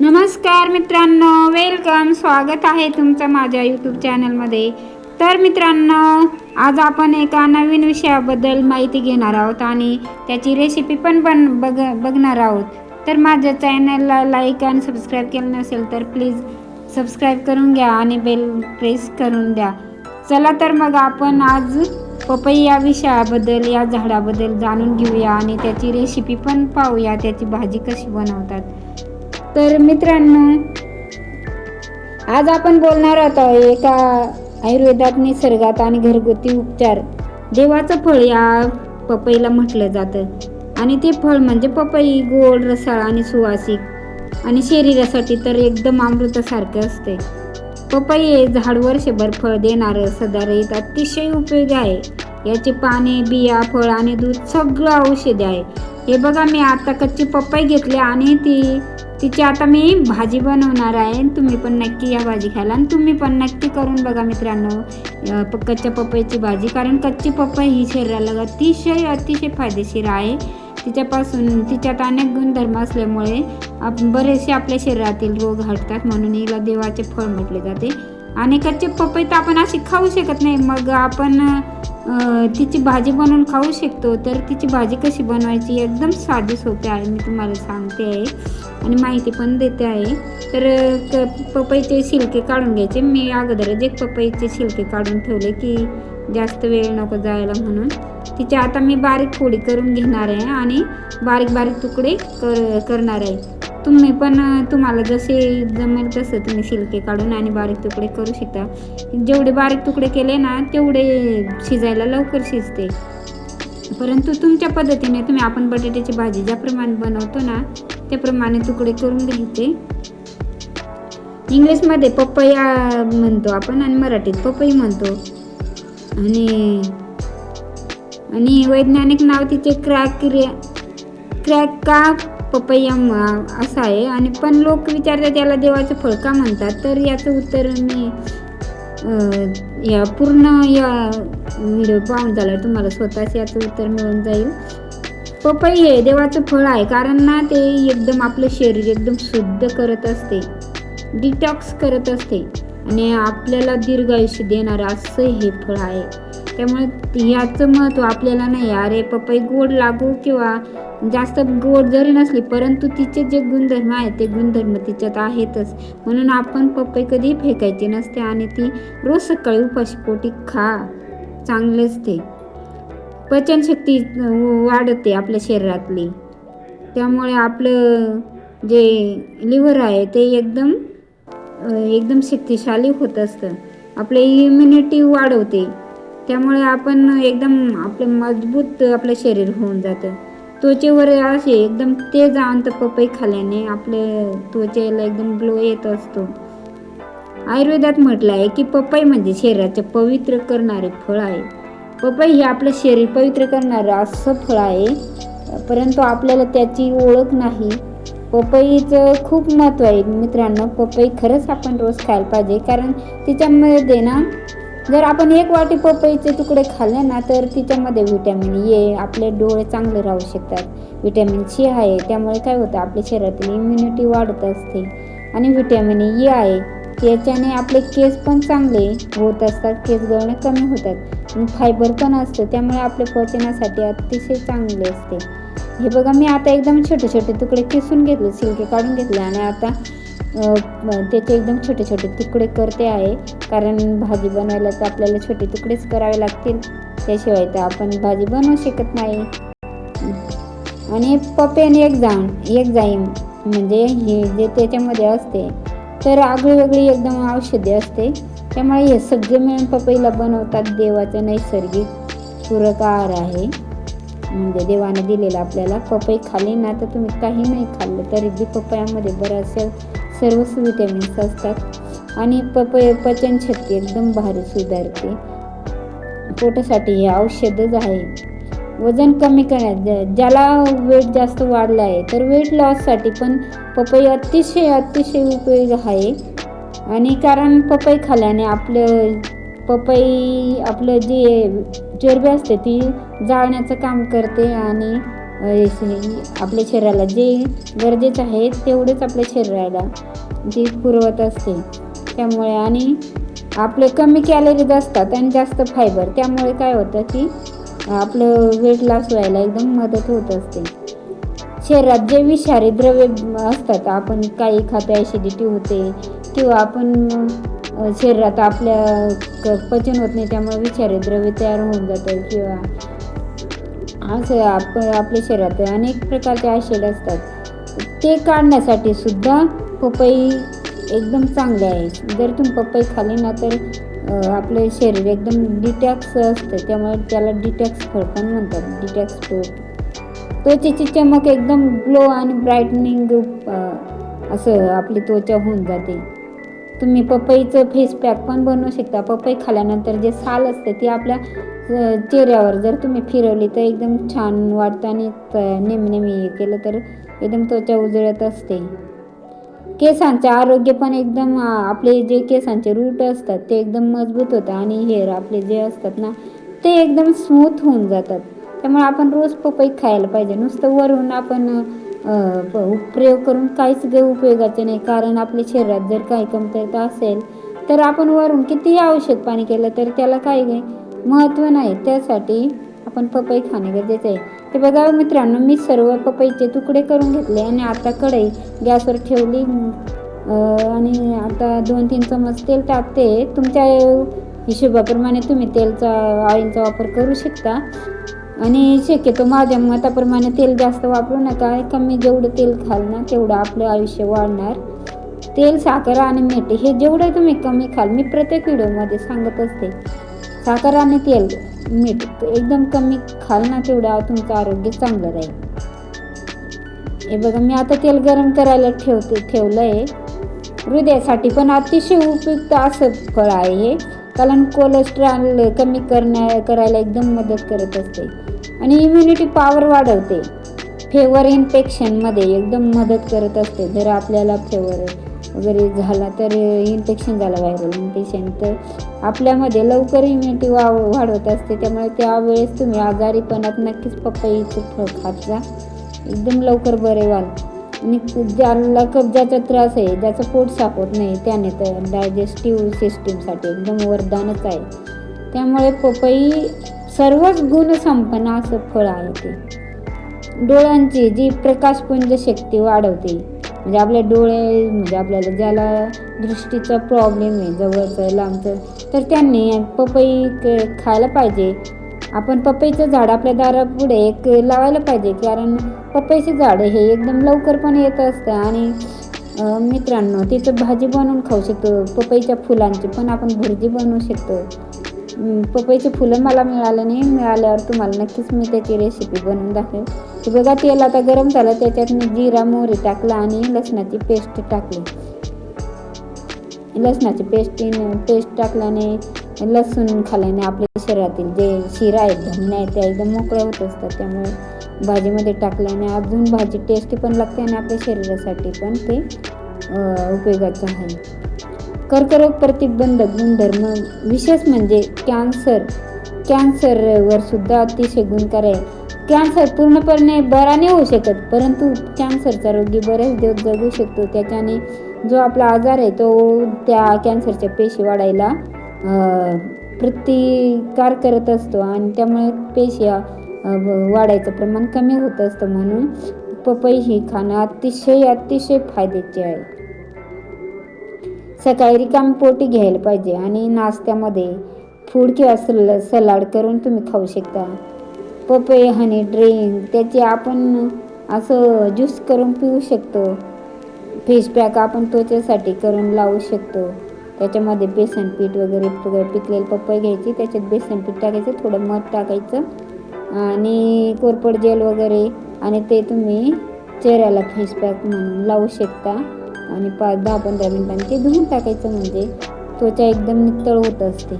नमस्कार मित्रांनो वेलकम स्वागत आहे तुमचं माझ्या यूट्यूब चॅनलमध्ये तर मित्रांनो आज आपण एका नवीन विषयाबद्दल माहिती घेणार आहोत आणि त्याची रेसिपी पण बन बघ बघणार आहोत. तर माझ्या चॅनलला लाईक आणि सबस्क्राईब केलं नसेल तर प्लीज सबस्क्राईब करून घ्या आणि बेल प्रेस करून द्या. चला तर मग आपण आज पपई या विषयाबद्दल या झाडाबद्दल जाणून घेऊया आणि त्याची रेसिपी पण पाहूया त्याची भाजी कशी बनवतात. तर मित्रांनो आज आपण बोलणार आहोत एका आयुर्वेदात निसर्गात आणि घरगुती उपचार. देवाचं फळ या पपईला म्हटलं जातं. आणि ते फळ म्हणजे पपई गोड रसाळ आणि सुवासिक. आणि शरीरासाठी तर एकदम अमृतासारखं असते पपई हे झाड वर्षभर फळ देणारं सदारहित अतिशय उपयोगी आहे. याचे पाने बिया फळ आणि दूध सगळं औषधी आहे. हे बघा मी आता कच्ची पपई घेतली आणि ती तिची आता मी भाजी बनवणार आहे. तुम्ही पण नक्की या भाजी खायला आणि तुम्ही पण नक्की करून बघा मित्रांनो प- कच्च्या पपईची भाजी. कारण कच्ची पपई ही शरीराला अतिशय अतिशय फायदेशीर आहे. तिच्यापासून तिच्यात अनेक गुणधर्म असल्यामुळे आप बरेचसे आपल्या शरीरातील रोग हटतात म्हणून हिला देवाचे फळ म्हटले जाते. आणि कच्चे पपई तर आपण अशी खाऊ शकत नाही. मग आपण तिची भाजी बनवून खाऊ शकतो तर तिची भाजी कशी बनवायची एकदम साधी सोपी आहे मी तुम्हाला सांगते आहे आणि माहिती पण देते आहे. तर पपईचे शिलके काढून घ्यायचे. मी अगोदरच एक पपईचे शिलके काढून ठेवले की जास्त वेळ नको जायला म्हणून. तिचे आता मी बारीक फोडी करून घेणार आहे आणि बारीक बारीक तुकडे कर करणार आहे. तुम्ही पण तुम्हाला जसे जमेल तसं तुम्ही शिलके काढून आणि बारीक तुकडे करू शकता. जेवढे बारीक तुकडे केले ना तेवढे शिजायला लवकर शिजते. परंतु तुमच्या पद्धतीने तुम्ही आपण बटाट्याची भाजी ज्याप्रमाणे बनवतो ना त्याप्रमाणे तुकडे करून घ्यायचे. इंग्लिशमध्ये पपया म्हणतो आपण आणि मराठीत पपई म्हणतो. आणि आणि वैज्ञानिक नाव तिचे क्रॅक क्रॅक का पपयम असा आहे. आणि पण लोक विचारतात याला देवाचं फळ का म्हणतात? तर याचं उत्तर मी या पूर्ण या व्हिडिओ पाहून झाल्यावर तुम्हाला स्वतःच याचं उत्तर मिळून जाईल. पपई हे देवाचं फळ आहे कारण ना ते एकदम आपलं शरीर एकदम शुद्ध करत असते. डिटॉक्स करत असते. आणि आपल्याला दीर्घ आयुष्य देणारं असं हे फळ आहे. त्यामुळे याचं महत्त्व आपल्याला नाही. अरे पपई गोड लागू किंवा जास्त गोड जरी नसली परंतु तिचे जे गुणधर्म आहेत ते गुणधर्म तिच्यात आहेतच. म्हणून आपण पपई कधी फेकायची नसते आणि ती रोज सकाळी उपाशीपोटी खा. चांगलेच ते. पचनशक्ती वाढते आपल्या शरीरातली. त्यामुळे आपलं जे लिव्हर आहे ते एकदम एकदम शक्तिशाली होत असतं. आपले इम्युनिटी वाढवते. त्यामुळे आपण एकदम आपलं मजबूत आपलं शरीर होऊन जातं. त्वचेवर असे एकदम तेज अंत पपई खाल्ल्याने आपले त्वचेला एकदम ग्लो येत असतो. आयुर्वेदात म्हटलं आहे की पपई म्हणजे शरीराचे पवित्र करणारे फळ आहे. पपई हे आपलं शरीर पवित्र करणारं असं फळ आहे परंतु आपल्याला त्याची ओळख नाही. पपईचं खूप महत्त्व आहे मित्रांनो. पपई खरंच आपण रोज खायला पाहिजे कारण तिच्यामध्ये ना जर आपण एक वाटी पपईचे तुकडे खाल्ले ना तर तिच्यामध्ये व्हिटॅमिन ए आपले डोळे चांगले राहू शकतात. व्हिटॅमिन सी आहे त्यामुळे काय होतं आपल्या शरीरातील इम्युनिटी वाढत असते. आणि व्हिटॅमिन ई e आहे त्याच्याने आपले केस पण चांगले होत असतात केस गळणे कमी होतात. आणि फायबर पण असतं त्यामुळे आपले पचनासाठी अतिशय चांगले असते. हे बघा मी आता एकदम छोटे छोटे तुकडे किसून घेतले सिल्के काढून घेतले. आणि आता त्याचे एकदम छोटे छोटे तुकडे करते आहे. कारण भाजी बनवायला तर आपल्याला छोटे तुकडेच करावे लागतील. त्याशिवाय तर आपण भाजी बनवू शकत नाही. आणि पपेन एक जाण एक जाईम म्हणजे हे जे त्याच्यामध्ये असते तर आगळी वेगळी एकदम औषधे असते. त्यामुळे हे सगळे मिळून पपईला बनवतात. देवाचं नैसर्गिक पूरक आहार आहे. म्हणजे देवाने दिलेला आपल्याला. पपई खाली ना तर तुम्ही काही नाही खाल्लं तरी बी पपयामध्ये बऱ्याचशा सर्वच विटॅमिन्स असतात. आणि पपई पचनशक्ती एकदम भारी सुधारते. पोटासाठी हे औषधच आहे. वजन कमी करण्यात ज्या- ज्याला वेट जास्त वाढलं आहे तर वेट लॉससाठी पण पपई अतिशय अतिशय उपयोगी आहे. आणि कारण पपई खाल्ल्याने आपलं पपई आपलं जे चरबी असते ती जाळण्याचं काम करते आणि आपल्या शरीराला जे गरजेचं आहे तेवढेच आपल्या शरीराला ती पुरवत असते. त्यामुळे आणि आपले कमी कॅलरीज असतात आणि जास्त फायबर त्यामुळे काय होतं की आपलं वेट लॉस व्हायला एकदम मदत होत असते. शरीरात जे विषारी द्रव्य असतात आपण काही खातो ॲसिडिटी होते किंवा आपण शरीरात आपल्या क- पचन होत नाही त्यामुळे विषारी द्रव्य तयार होऊन जातं किंवा असं आप आपल्या शरीरात अनेक प्रकारचे आशेड असतात. ते काढण्यासाठी सुद्धा पपई एकदम चांगले आहे. जर तुम्ही पपई खाली ना तर आपलं आपले शरीर एकदम डिटॅक्स असतं. त्यामुळे त्याला डिटॅक्स फळ पण म्हणतात. डिटॅक्स फळ त्वचेची चमक एकदम ग्लो आणि ब्राईटनिंग असं आपली त्वचा होऊन जाते. तुम्ही पपईचं फेस पॅक पण बनवू शकता. पपई खाल्यानंतर जे साल असते ती आपल्या चेहऱ्यावर जर तुम्ही फिरवली तर एकदम छान वाटतं आणि त- नेहमी नेहमी हे केलं तर एकदम त्वचा उजळत असते. केसांचे आरोग्य पण एकदम आपले जे केसांचे रूट असतात ते एकदम मजबूत होतं आणि हेअर आपले जे असतात ना ते एकदम स्मूथ होऊन जातात. त्यामुळे आपण रोज पपई खायला पाहिजे. नुसतं वरून आपण प्रयोग करून काहीच गे उपयोगाचे नाही. कारण आपल्या शरीरात जर काही कमतरता असेल तर आपण वरून कितीही औषध पाणी केलं तर त्याला काही नाही महत्त्व नाही. त्यासाठी आपण पपई खाणे गरजेचं आहे. हे बघा मित्रांनो मी सर्व पपईचे तुकडे करून घेतले आणि आता कढई गॅसवर ठेवली. आणि आता दोन तीन चमच तेल टाकते तुमच्या हिशोबाप्रमाणे तुम्ही तेलचा ऑइलचा वापर करू शकता. आणि शक्यतो माझ्या मताप्रमाणे तेल जास्त वापरू नका. कमी जेवढं तेल खाल ना तेवढं आपलं आयुष्य वाढणार. तेल साखर आणि मीठ हे जेवढं तुम्ही कमी खाल मी प्रत्येक व्हिडिओमध्ये सांगत असते. साखर आणि तेल मीठ एकदम कमी खाल ना तेवढं तुमचं आरोग्य चांगलं राहील. हे बघा मी आता तेल गरम करायला ठेवते ठेवलं आहे हृदयासाठी पण अतिशय उपयुक्त असं फळ आहे हे. कारण कोलेस्ट्रॉल कमी करण्या करायला एकदम मदत करत असते. आणि इम्युनिटी पॉवर वाढवते. फेवर इन्फेक्शनमध्ये एकदम मदत करत असते. जर आपल्याला फेवर वगैरे झाला तर इन्फेक्शन झालं व्हायरल इन्फेक्शन तर आपल्यामध्ये लवकर इम्युनिटी वा वाढवत असते. त्यामुळे त्यावेळेस तुम्ही आजारीपणात नक्कीच पपईचं फळ खात जा. एकदम लवकर बरे व्हाल. आणि ज्याला कब्जाचा त्रास आहे ज्याचं पोट साफ होत नाही त्याने तर डायजेस्टिव्ह सिस्टीमसाठी एकदम वरदानच आहे. त्यामुळे पपई सर्वच गुणसंपन्न असं फळ आहे ते. डोळ्यांची जी प्रकाशपुंज शक्ती वाढवते म्हणजे आपले डोळे म्हणजे आपल्याला ज्याला दृष्टीचा प्रॉब्लेम आहे जवळचं लांबचं तर त्यांनी पपई क- खायला पाहिजे. आपण पपईचं झाड आपल्या दारापुढे एक लावायला पाहिजे कारण पपईचे झाड हे एकदम लवकर पण येत असतं आणि मित्रांनो तिचं भाजी बनवून खाऊ शकतो पपईच्या फुलांची पण आपण भुर्जी बनवू शकतो. पपईचे फुलं मला मिळालं नाही. मिळाल्यावर तुम्हाला नक्कीच मी त्याची रेसिपी बनवून दाखवेल ते बघा तेल आता गरम झालं. त्याच्यात मी जिरा मोहरी टाकला आणि लसणाची पेस्ट टाकली. लसणाची पेस्ट पेस्ट टाकल्याने लसूण खाल्ल्याने आपल्या शरीरातील जे शिरा आहेत धन्य आहेत त्या एकदम मोकळ्या होत असतात. त्यामुळे भाजीमध्ये टाकल्याने अजून भाजी टेस्टी पण लागते आणि आपल्या शरीरासाठी पण ते उपयोगाचं आहे. कर्करोग प्रतिबंधक गुणधर्म विशेष म्हणजे कॅन्सर. कॅन्सरवर सुद्धा अतिशय गुणकारी आहे. कॅन्सर पूर्णपणे बरा नाही होऊ शकत परंतु कॅन्सरचा रोगी बरेच दिवस जगू शकतो. त्याच्याने जो आपला आजार आहे तो त्या कॅन्सरच्या पेशी वाढायला प्रतिकार करत असतो आणि त्यामुळे पेशी वाढायचं प्रमाण कमी होत असतं म्हणून पपई ही खाणं अतिशय अतिशय फायद्याचे आहे. सकाळी रिकाम पोटी घ्यायला पाहिजे आणि नाश्त्यामध्ये फूड किंवा सल सलाड करून तुम्ही खाऊ शकता. पपई हनी ड्रिंक त्याचे आपण असं ज्यूस करून पिऊ शकतो. फेस पॅक आपण त्वचेसाठी करून लावू शकतो. त्याच्यामध्ये बेसन पीठ वगैरे वगैरे पिकलेलं पपई घ्यायची त्याच्यात बेसन पीठ टाकायचं थोडं मध टाकायचं आणि कोरपड जेल वगैरे आणि ते तुम्ही चेहऱ्याला फेस पॅक म्हणून लावू शकता. आणि पाच दहा पंधरा मिनिटांनी ते धुवून टाकायचं म्हणजे त्वचा एकदम नितळ होत असते.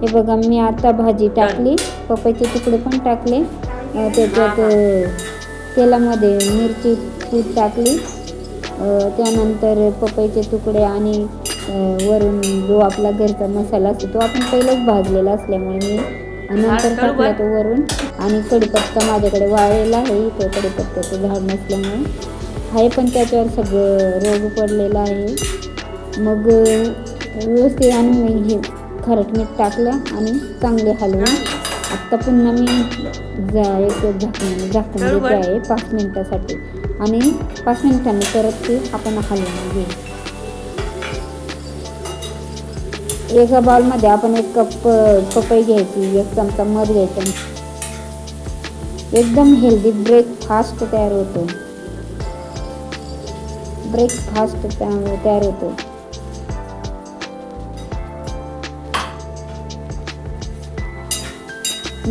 हे बघा मी आता भाजी टाकली. पपईचे तुकडे पण टाकले. त्याच्यात तेलामध्ये मिरची पूड टाकली. त्यानंतर पपईचे तुकडे आणि वरून जो आपला घरचा मसाला असतो तो आपण पहिलेच भाजलेला असल्यामुळे मी नंतर टाकला तो वरून. आणि कढीपत्ता माझ्याकडे वाळलेला आहे इथं कढीपत्त्याचं झाड नसल्यामुळे. आहे पण त्याच्यावर सगळं रोग पडलेलं आहे. मग व्यवस्थित आणि मी हे खरट मीठ टाकलं आणि चांगले हलवून आत्ता पुन्हा मी जा एक झाकण झाकण देते आहे पाच मिनिटासाठी. आणि पाच मिनिटांनी परत ते आपण हलवून घेऊ. एका बाउलमध्ये आपण एक कप पपई घ्यायची एक चमचा मध घ्यायचा. एकदम हेल्दी ब्रेकफास्ट तयार होतो. ब्रेकफास्ट तयार होतो.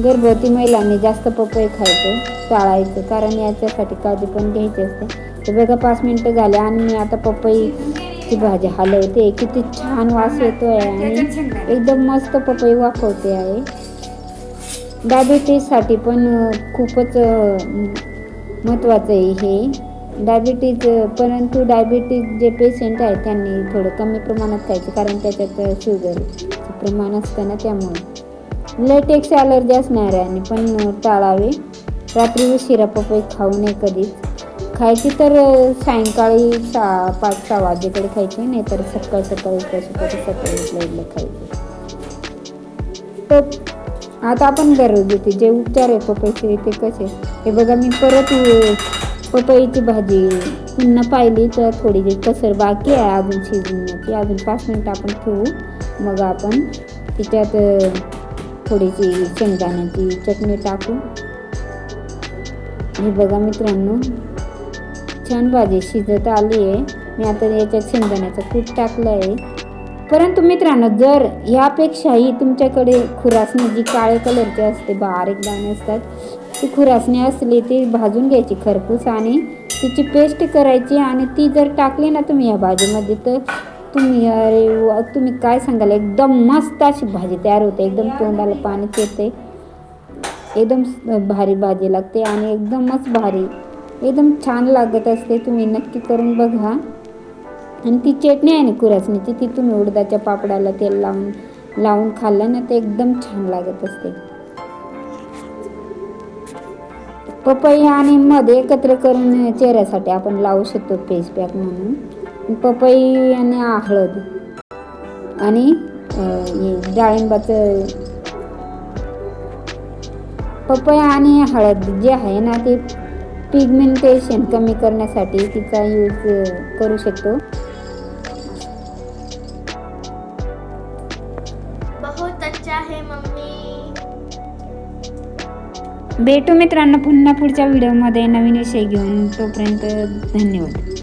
गर्भवती महिलांनी जास्त पपई खायचं टाळायचं कारण याच्यासाठी काळजी पण घ्यायची असते. तर बघा पाच मिनटं झाले आणि मी आता पपईची भाजी हलवते. किती छान वास येतो आहे आणि एकदम मस्त पपई वाफवते आहे. डायबिटीजसाठी पण खूपच महत्त्वाचं आहे हे. डायबिटीज परंतु डायबिटीज जे पेशंट आहेत त्यांनी थोडं कमी प्रमाणात खायचं कारण त्याच्यात शुगरचं प्रमाण असतं ना त्यामुळे. लेटेक्स ॲलर्जी असणाऱ्यांनी पण टाळावे. रात्री उशिरा पपई खाऊ नये कधीच. खायची तर सायंकाळी सहा पाच सहा वाजेकडे खायची नाही तर सकाळी सकाळी कशी कधी सकाळी उठल्या खायचं खायची. तर आता आपण घरगुती जे उपचार आहे पपईचे ते कसे? हे बघा मी परत पपईची भाजी पुन्हा पाहिली तर थोडी जी कसर बाकी आहे अजून शिजण्याची. अजून पाच मिनटं आपण ठेवू. मग आपण तिच्यात थोडीशी शेंगदाण्याची चटणी टाकू. हे बघा मित्रांनो छान भाजी शिजत आली आहे मी आता याच्यात शेंगदाण्याचं कूट टाकलं आहे परंतु मित्रांनो जर यापेक्षाही तुमच्याकडे खुरासणी जी काळ्या कलरची असते बारीक दाणे असतात ती खुरासणी असली ती भाजून घ्यायची खरपूस आणि तिची पेस्ट करायची आणि ती जर टाकली ना तुम्ही या भाजीमध्ये तर तुम्ही अरे वा, तुम्ही काय सांगाल? एकदम मस्त अशी भाजी तयार होते एकदम तोंडाला पाणी येते एकदम भारी भाजी लागते आणि एकदमच भारी एकदम छान लागत असते तुम्ही नक्की करून बघा. आणि ती चटणी आहे ना कुरासणीची ती तुम्ही उडदाच्या पापडाला तेल लावून लावून खाल्लं ना ते एकदम छान लागत असते. पपई आणि मध एकत्र करून चेहऱ्यासाठी आपण लावू शकतो फेस पॅक म्हणून. पपई आणि हळद आणि डाळिंबाचं पपई आणि हळद जे आहे ना ते पिगमेंटेशन कमी करण्यासाठी तिचा यूज करू शकतो. भेटू मित्रांनो पुन्हा पुढच्या व्हिडिओमध्ये. नवीन विषय घेऊन तोपर्यंत धन्यवाद.